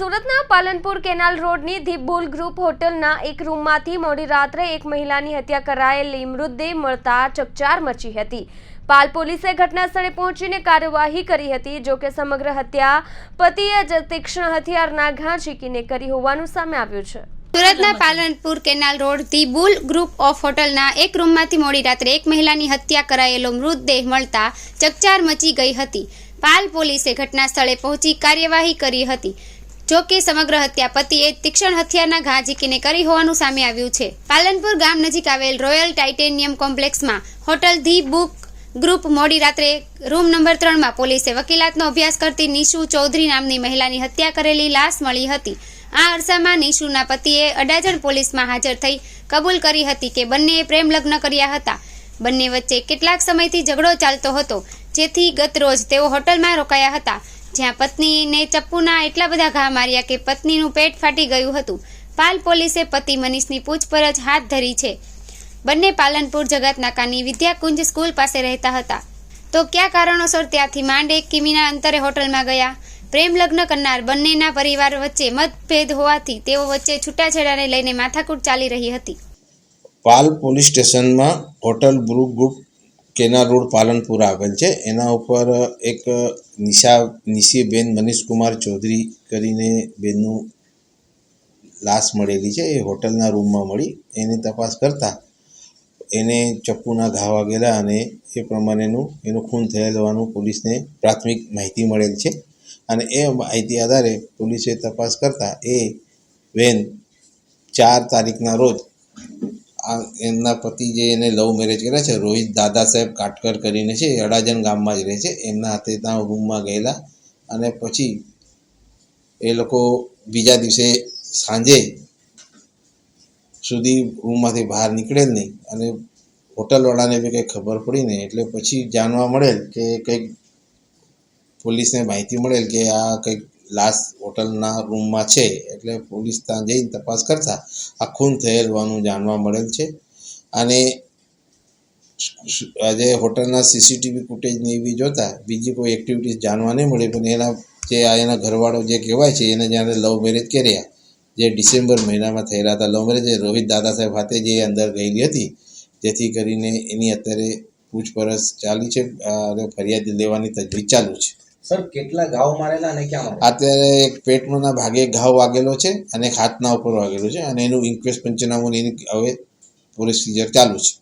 સુરતના પાલનપુર કેનાલ રોડની the bull group હોટલના એક રૂમમાંથી મોડી રાત્રે એક મહિલાની હત્યા કરાયેલી મૃતદેહ મળતા ચકચાર મચી હતી. પાલ પોલીસે ઘટના સ્થળે પહોંચીને કાર્યવાહી કરી હતી, જો કે સમગ્ર હત્યા પતિએ જ તીક્ષ્ણ હથિયારના ઘા ઝીકીને કરી હોવાનું સામે આવ્યું છે. સુરતના Palanpur canal road the bull group of હોટલના એક રૂમમાંથી મોડી રાત્રે એક મહિલાની હત્યા કરાયેલો મૃતદેહ મળતા ચકચાર મચી ગઈ હતી. પાલ પોલીસે ઘટના સ્થળે પહોંચી કાર્યવાહી કરી હતી. જો કે સમગ્ર હત્યા પતિએ તીક્ષણ હથિયારના ઘા ઝીકીને કરી હોવાનું સામે આવ્યું છે. પાલનપુર ગામ નજીક આવેલ રોયલ ટાઇટેનિયમ કોમ્પ્લેક્સમાં હોટલ ધી બુક ગ્રુપ મોડી રાત્રે રૂમ નંબર ત્રણમાં પોલીસે વકીલાતનો અભ્યાસ કરતી નિશુ ચૌધરી નામની મહિલાની હત્યા કરેલી લાશ મળી હતી. આ અરસામાં નિશુના પતિએ અડાજણ પોલીસમાં હાજર થઈ કબૂલ કરી હતી કે બંનેએ પ્રેમ લગ્ન કર્યા હતા. બંને વચ્ચે કેટલાક સમયથી ઝઘડો ચાલતો હતો, જેથી ગત રોજ તેઓ હોટલમાં રોકાયા હતા. જ્યાં પત્નીને ચપ્પુના એટલા બધા ઘા માર્યા કે પત્નીનું પેટ ફાટી ગયું હતું. પાલ પોલીસે પતિ મનીષની પૂછપરછ હાથ ધરી છે. બંને પાલનપુર જગતનાકાની વિદ્યાકુંજ સ્કૂલ પાસે રહેતા હતા. તો કયા કારણોસર ત્યાંથી માંડ એક કિમીના અંતરે હોટલમાં ગયા? પ્રેમ લગ્ન કરનાર બંનેના પરિવાર વચ્ચે મતભેદ હોવાથી તેઓ વચ્ચે છૂટાછેડાને લઈને માથાકૂટ ચાલી રહી હતી. પાલ પોલીસ સ્ટેશનમાં હોટલ બ્રુ ગ્રુપ કેનાલ રોડ પાલનપુર આવેલ છે. એના ઉપર એક નિશા, નિશીબેન મનીષકુમાર ચૌધરી કરીને બેનનું લાશ મળેલી છે. એ હોટલના રૂમમાં મળી. એની તપાસ કરતાં એને ચપ્પુના ઘા વાગેલા અને એ પ્રમાણેનું એનું ખૂન થયેલ હોવાનું પોલીસને પ્રાથમિક માહિતી મળેલ છે. અને એ માહિતી આધારે પોલીસે તપાસ કરતાં એ બેન ચાર તારીખના રોજ આ એમના પતિ જે એને લવ મેરેજ કર્યા છે, રોહિત દાદા સાહેબ કાટકર કરીને છે અડાજન ગામમાં જ રહે છે, એમના હાથે ત્યાં રૂમમાં ગયેલા અને પછી એ લોકો બીજા દિવસે સાંજે સુધી રૂમમાંથી બહાર નીકળેલ નહીં અને હોટલવાળાને બી કંઈ ખબર પડી નહીં, એટલે પછી જાણવા મળેલ કે કંઈક પોલીસને માહિતી મળેલ કે આ કંઈક લાશ હોટલના રૂમમાં છે, એટલે પોલીસ ત્યાં જઈને તપાસ કરતા આ ખૂન થયેલ હોવાનું જાણવા મળેલ છે. અને આજે હોટલના સીસીટીવી ફૂટેજને એવી જોતા બીજી કોઈ એક્ટિવિટીઝ જાણવા નહીં મળી, પણ એના જે આ એના ઘરવાળો જે કહેવાય છે, એને જ્યારે લવ મેરેજ કર્યા. જે ડિસેમ્બર મહિનામાં થયેલા હતા લવ મેરેજ રોહિત દાદા સાહેબ સાથે જે અંદર ગયેલી હતી, જેથી કરીને એની અત્યારે પૂછપરછ ચાલી છે, અને ફરિયાદ લેવાની તજવીજ ચાલુ છે. સર કેટલા ઘાવ મારેલા અને ક્યાં મારેલા? અત્યારે એક પેટના ભાગે ઘાવ વાગેલો છે અને એક હાથના ઉપર વાગેલો છે અને એનું ઇન્ક્વેસ્ટ પંચનામું એની હવે પ્રોસિજર ચાલુ છે.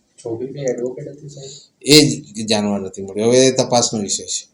એ જ જાણવા નથી મળ્યું. હવે તપાસનો વિષય છે.